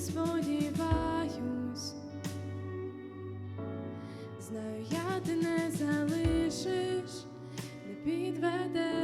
сподіваюсь, знаю, я ти не залишиш, не підведеш.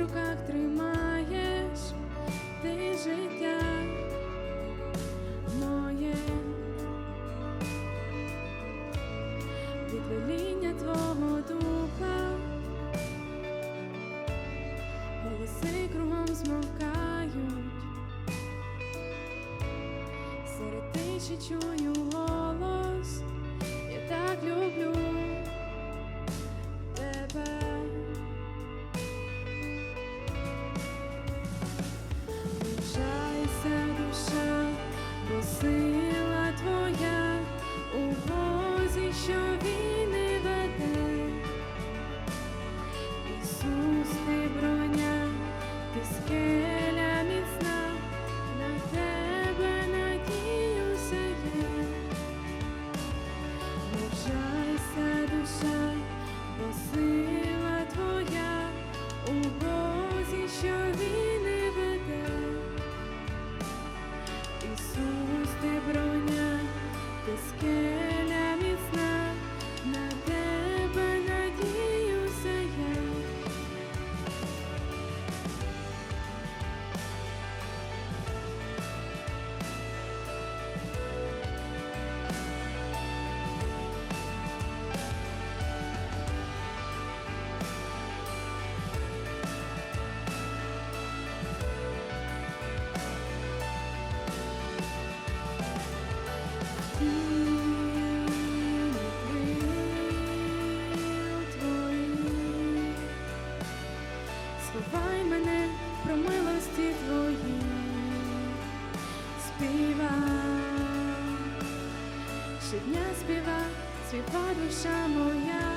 Руках тримаєш ти життя моє від веління твого духа, голоси кругом змовкають, серед тиші чую голос, я так люблю тебе. Щодня співа, світла душа моя.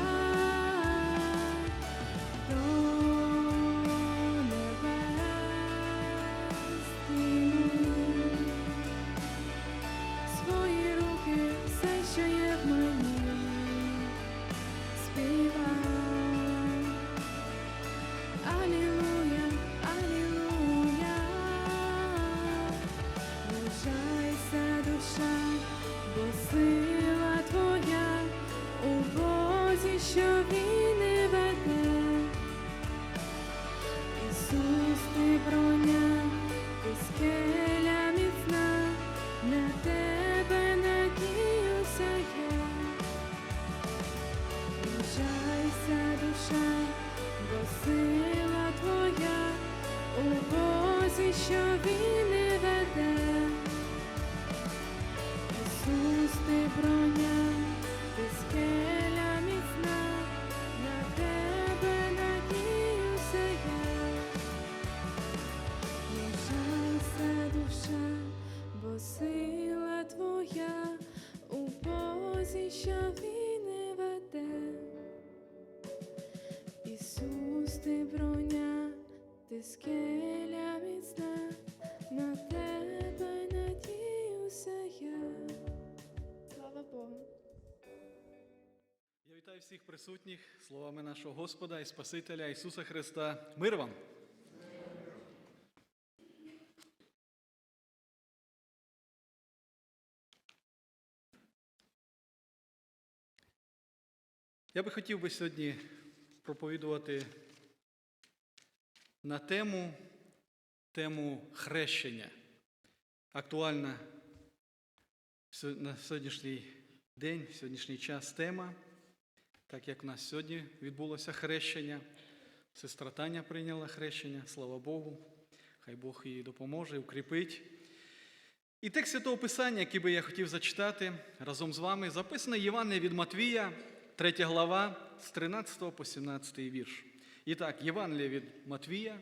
Бозі, що війни веде. Ісус, ти броня, ти скеля міцна, на тебе надіюся я. Слава Богу. Я вітаю всіх присутніх словами нашого Господа і Спасителя Ісуса Христа. Мир вам! Я би хотів би сьогодні проповідувати на тему, тему хрещення. Актуальна на сьогоднішній день, сьогоднішній час тема, так як в нас сьогодні відбулося хрещення. Сестра Таня прийняла хрещення, слава Богу. Хай Бог їй допоможе, укріпить. І текст Святого Писання, який би я хотів зачитати разом з вами, записаний Євангеліє від Матвія, 3 глава, з 13 по 17 вірш. І так, Євангеліє від Матвія,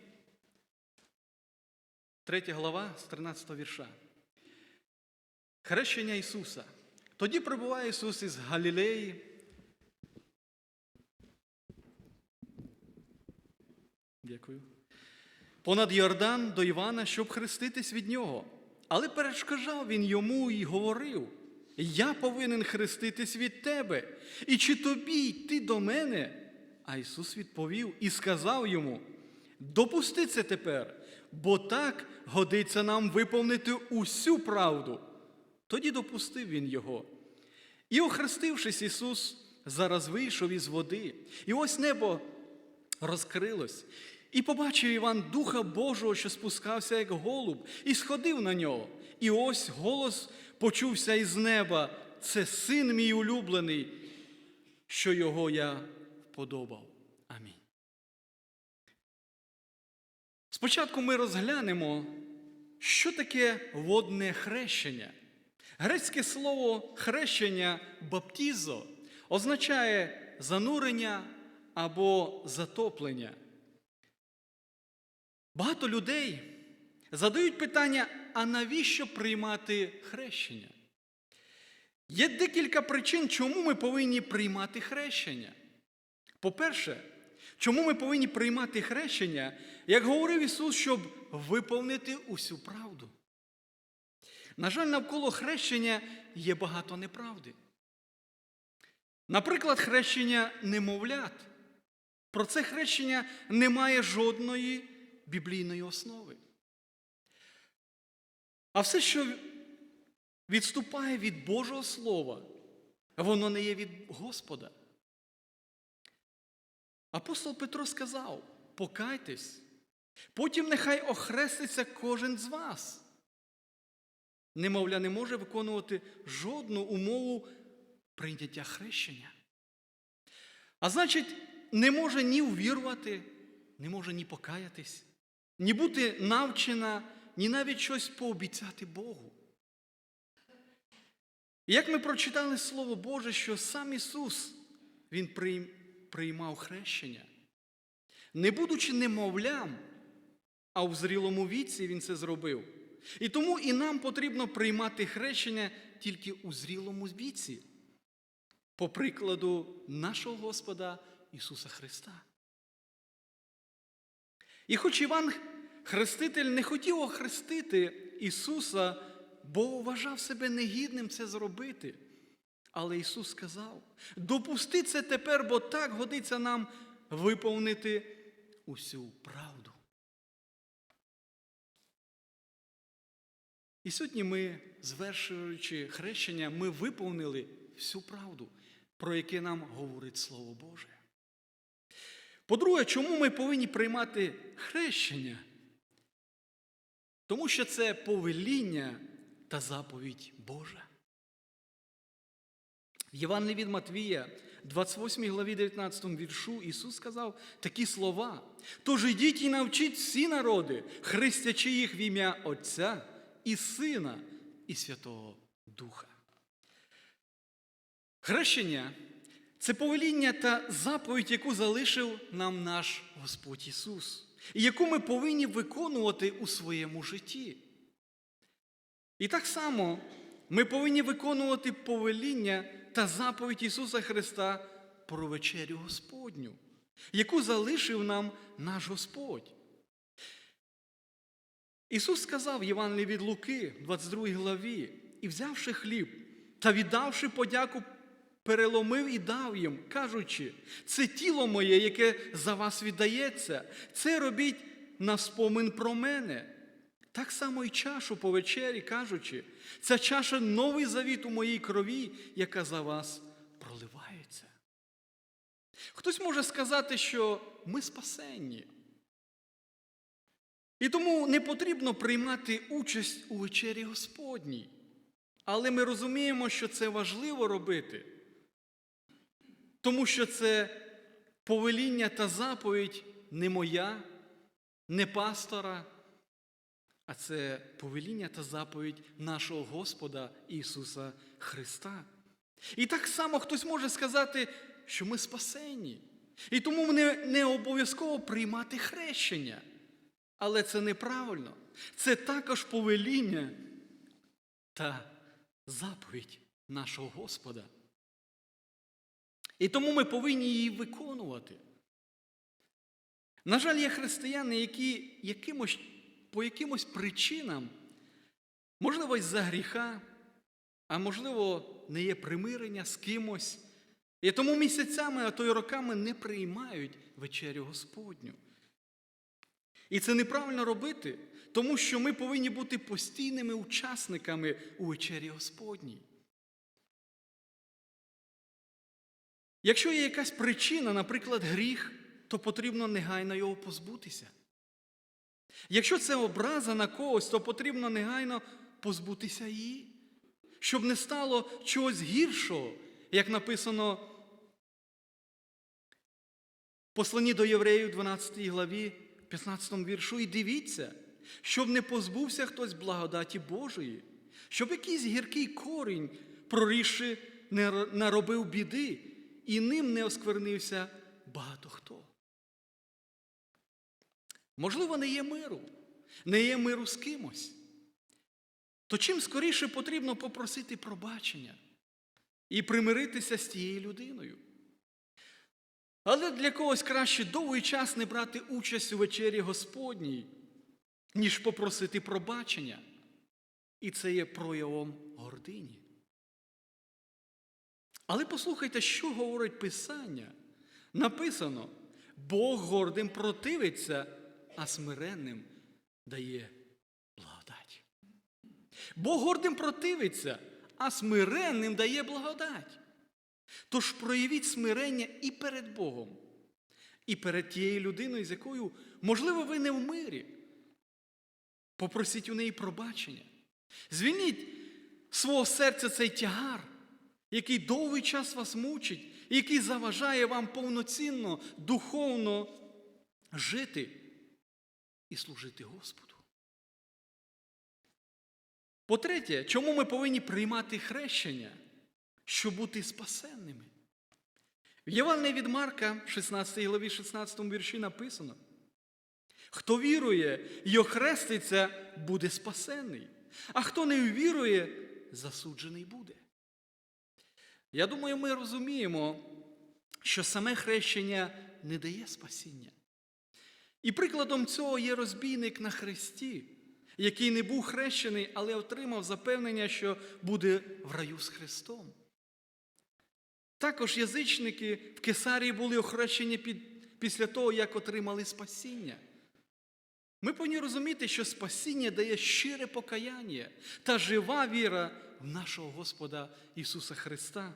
3 глава, з 13 вірша. Хрещення Ісуса. Тоді прибуває Ісус із Галілеї. Дякую. Понад Йордан до Івана, щоб хреститись від нього. Але перешкоджав він йому і говорив: Я повинен хреститись від тебе, і чи тобі йти до мене? А Ісус відповів і сказав йому: Допусти це тепер, бо так годиться нам виповнити усю правду. Тоді допустив він його. І, охрестившись, Ісус зараз вийшов із води, і ось небо розкрилось. І побачив Іван Духа Божого, що спускався, як голуб, і сходив на нього. І ось голос почувся із неба: це син мій улюблений, що його я вподобав. Амінь. Спочатку ми розглянемо, що таке водне хрещення. Грецьке слово хрещення баптізо означає занурення або затоплення. Багато людей задають питання, а навіщо приймати хрещення? Є декілька причин, чому ми повинні приймати хрещення. По-перше, чому ми повинні приймати хрещення, як говорив Ісус, щоб виповнити усю правду. На жаль, навколо хрещення є багато неправди. Наприклад, хрещення немовлят. Про це хрещення немає жодної біблійної основи. А все, що відступає від Божого Слова, воно не є від Господа. Апостол Петро сказав: покайтесь, потім нехай охреститься кожен з вас. Немовля не може виконувати жодну умову прийняття хрещення. А значить, не може ні увірувати, не може ні покаятись, ні бути навчена, ні навіть щось пообіцяти Богу. Як ми прочитали Слово Боже, що сам Ісус Він приймав хрещення, не будучи немовлям, а в зрілому віці Він це зробив. І тому і нам потрібно приймати хрещення тільки у зрілому віці, по прикладу нашого Господа Ісуса Христа. І хоч Іван Хреститель не хотів охрестити Ісуса, бо вважав себе негідним це зробити. Але Ісус сказав: допусти це тепер, бо так годиться нам виповнити усю правду. І сьогодні ми, звершуючи хрещення, ми виповнили всю правду, про яке нам говорить Слово Боже. По-друге, чому ми повинні приймати хрещення? Тому що це повеління та заповідь Божа. В Євангелії від Матвія, 28 главі 19 віршу, Ісус сказав такі слова. Тож ідіть і навчіть всі народи, хрестячи їх в ім'я Отця і Сина і Святого Духа. Хрещення це повеління та заповідь, яку залишив нам наш Господь Ісус, яку ми повинні виконувати у своєму житті. І так само ми повинні виконувати повеління та заповідь Ісуса Христа про вечерю Господню, яку залишив нам наш Господь. Ісус сказав Євангелії від Луки, 22 главі, і взявши хліб та віддавши подяку, переломив і дав їм, кажучи, це тіло моє, яке за вас віддається, це робіть на спомин про мене. Так само і чашу по вечері, кажучи, ця чаша новий завіт у моїй крові, яка за вас проливається. Хтось може сказати, що ми спасенні. І тому не потрібно приймати участь у вечері Господній. Але ми розуміємо, що це важливо робити, тому що це повеління та заповідь, не моя, не пастора, а це повеління та заповідь нашого Господа Ісуса Христа. І так само хтось може сказати, що ми спасені. І тому не, не обов'язково приймати хрещення. Але це неправильно. Це також повеління та заповідь нашого Господа. І тому ми повинні її виконувати. На жаль, є християни, які якимось, по якимось причинам, можливо, із-за гріха, а можливо, не є примирення з кимось, і тому місяцями, а то й роками не приймають вечерю Господню. І це неправильно робити, тому що ми повинні бути постійними учасниками у вечері Господній. Якщо є якась причина, наприклад, гріх, то потрібно негайно його позбутися. Якщо це образа на когось, то потрібно негайно позбутися її, щоб не стало чогось гіршого, як написано в посланні до євреїв, 12 главі, 15 віршу. І дивіться, щоб не позбувся хтось благодаті Божої, щоб якийсь гіркий корінь, прорісши, не наробив біди, і ним не осквернився багато хто. Можливо, не є миру, не є миру з кимось. То чим скоріше потрібно попросити пробачення і примиритися з тією людиною. Але для когось краще довгий час не брати участь у вечері Господній, ніж попросити пробачення. І це є проявом гордині. Але послухайте, що говорить Писання. Написано: Бог гордим противиться, а смиренним дає благодать. Бог гордим противиться, а смиренним дає благодать. Тож проявіть смирення і перед Богом, і перед тією людиною, з якою, можливо, ви не в мирі. Попросіть у неї пробачення. Звільніть свого серця цей тягар, який довгий час вас мучить, який заважає вам повноцінно, духовно жити і служити Господу. По-третє, чому ми повинні приймати хрещення, щоб бути спасенними? В Євангелії від Марка, 16 главі, 16 вірші написано: хто вірує і охреститься, буде спасенний, а хто не вірує, засуджений буде. Я думаю, ми розуміємо, що саме хрещення не дає спасіння. І прикладом цього є розбійник на хресті, який не був хрещений, але отримав запевнення, що буде в раю з Христом. Також язичники в Кесарії були охрещені під, після того, як отримали спасіння. Ми повинні розуміти, що спасіння дає щире покаяння та жива віра нашого Господа Ісуса Христа.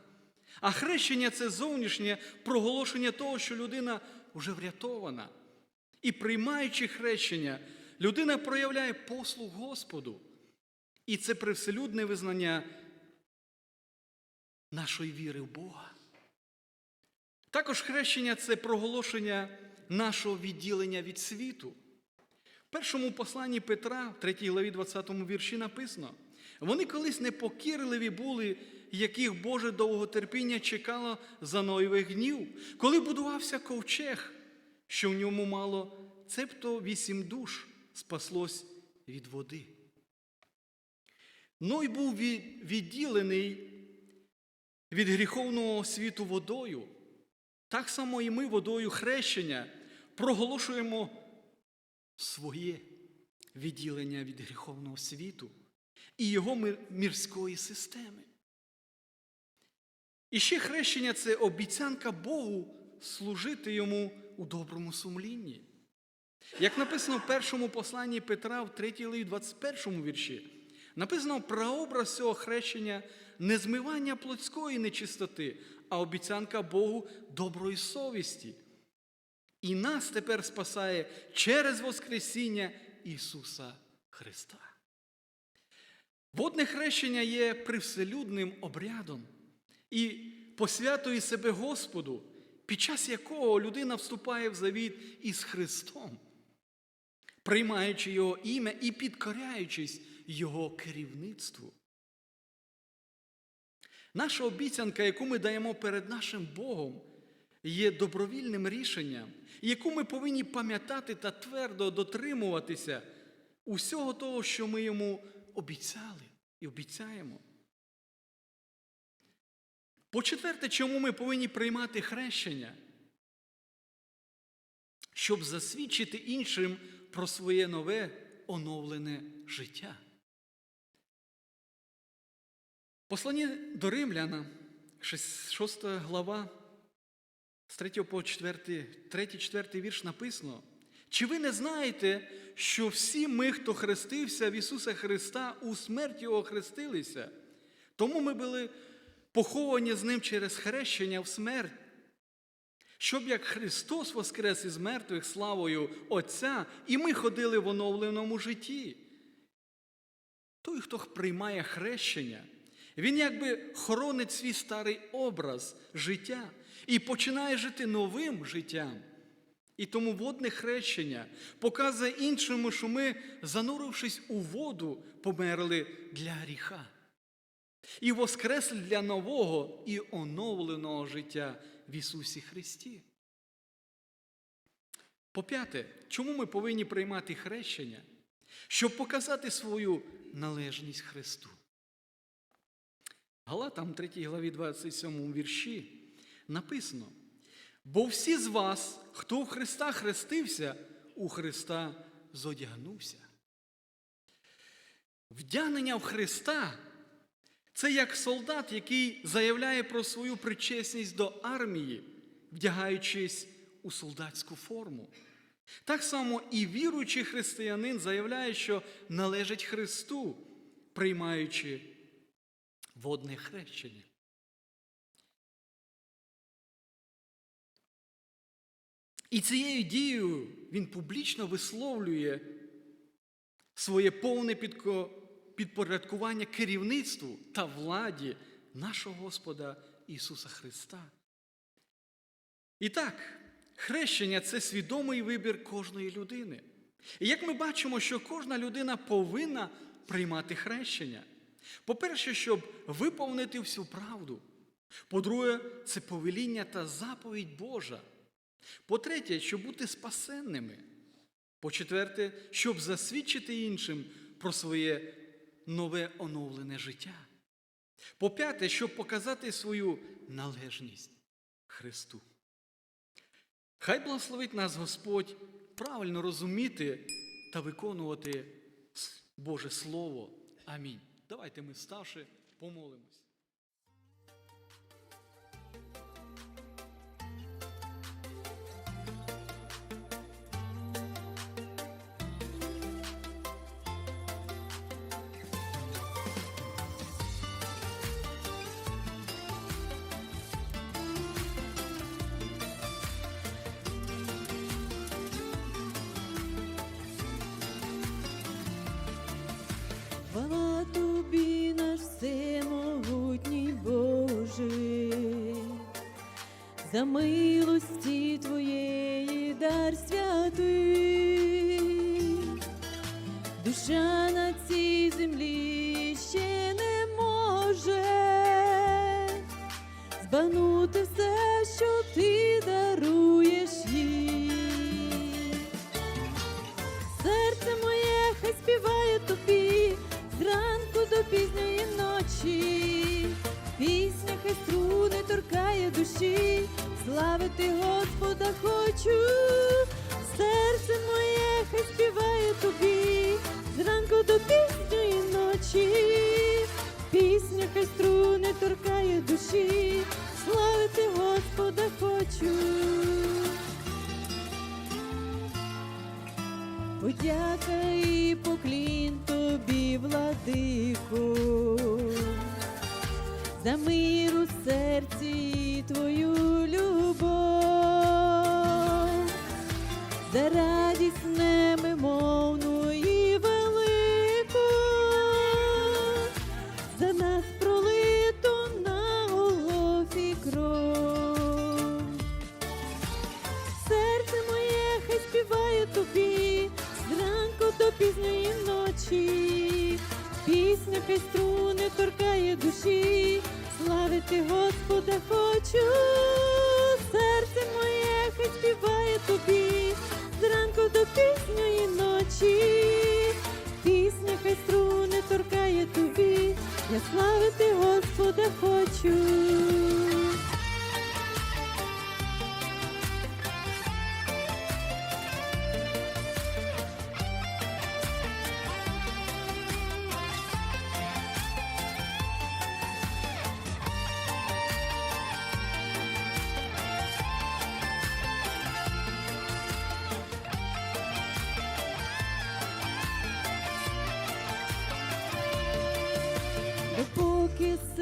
А хрещення це зовнішнє проголошення того, що людина вже врятована. І приймаючи хрещення, людина проявляє послуг Господу. І це привселюдне визнання нашої віри в Бога. Також хрещення це проголошення нашого відділення від світу. В першому посланні Петра, в 3 главі 20 вірші написано: вони колись непокірливі були, яких Боже довготерпіння чекало за Ноєвих днів, коли будувався ковчег, що в ньому мало цебто вісім душ спаслось від води. Ной був відділений від гріховного світу водою. Так само і ми водою хрещення проголошуємо своє відділення від гріховного світу і його мірської системи. І ще хрещення це обіцянка Богу служити йому у доброму сумлінні. Як написано в першому посланні Петра в 3 лиї 21 вірші, написано прообраз цього хрещення не змивання плотської нечистоти, а обіцянка Богу доброї совісті. І нас тепер спасає через Воскресіння Ісуса Христа. Водне хрещення є привселюдним обрядом і посвятує себе Господу під час якого людина вступає в завіт із Христом, приймаючи Його ім'я і підкоряючись Його керівництву. Наша обіцянка, яку ми даємо перед нашим Богом, є добровільним рішенням, яку ми повинні пам'ятати та твердо дотримуватися усього того, що ми йому обіцяли і обіцяємо. По-четверте, чому ми повинні приймати хрещення? Щоб засвідчити іншим про своє нове оновлене життя. Послання до Римляна, 6 глава, з 3 по 4, 3-4 вірш написано. Чи ви не знаєте, що всі ми, хто хрестився в Ісуса Христа, у смерть Його хрестилися? Тому ми були поховані з Ним через хрещення в смерть, щоб як Христос воскрес із мертвих славою Отця, і ми ходили в оновленому житті. Той, хто приймає хрещення, він якби хоронить свій старий образ життя і починає жити новим життям. І тому водне хрещення показує іншому, що ми, занурившись у воду, померли для гріха. І воскресли для нового і оновленого життя в Ісусі Христі. По-п'яте, чому ми повинні приймати хрещення? Щоб показати свою належність Христу. Галатам 3 главі 27 вірші написано: бо всі з вас, хто в Христа хрестився, у Христа зодягнувся. Вдягнення в Христа це як солдат, який заявляє про свою причесність до армії, вдягаючись у солдатську форму. Так само і віруючий християнин заявляє, що належить Христу, приймаючи водне хрещення. І цією дією він публічно висловлює своє повне підпорядкування керівництву та владі нашого Господа Ісуса Христа. І так, хрещення це свідомий вибір кожної людини. І як ми бачимо, що кожна людина повинна приймати хрещення. По-перше, щоб виповнити всю правду. По-друге, це повеління та заповідь Божа. По-третє, щоб бути спасенними. По-четверте, щоб засвідчити іншим про своє нове оновлене життя. По-п'яте, щоб показати свою належність Христу. Хай благословить нас Господь правильно розуміти та виконувати Боже Слово. Амінь. Давайте ми ставши, помолимось. За милості твоєї дар святий, душа на цій землі славити Господа хочу. Серце моє хай співає тобі зранку до пізньої ночі. Пісня хай струни торкає душі, славити Господа хочу. Подяка і поклін тобі, владико, за мир у серці твою за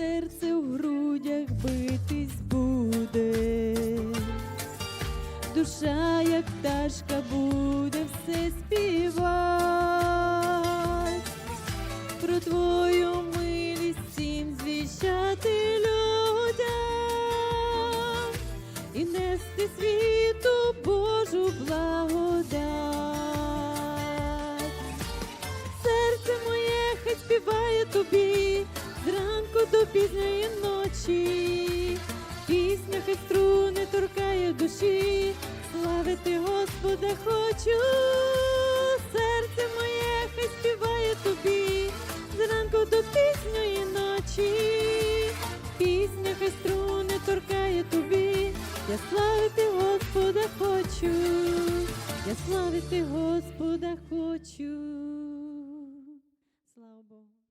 серце в грудях битись буде, душа, як пташка, пізньої ночі, пісня хай струни торкає душі, славити Господа хочу, серце моє хай співає тобі, зранку до пізньої ночі, пісня хай струни торкає тобі, я славити Господа хочу, я славити Господа хочу. Слава Богу.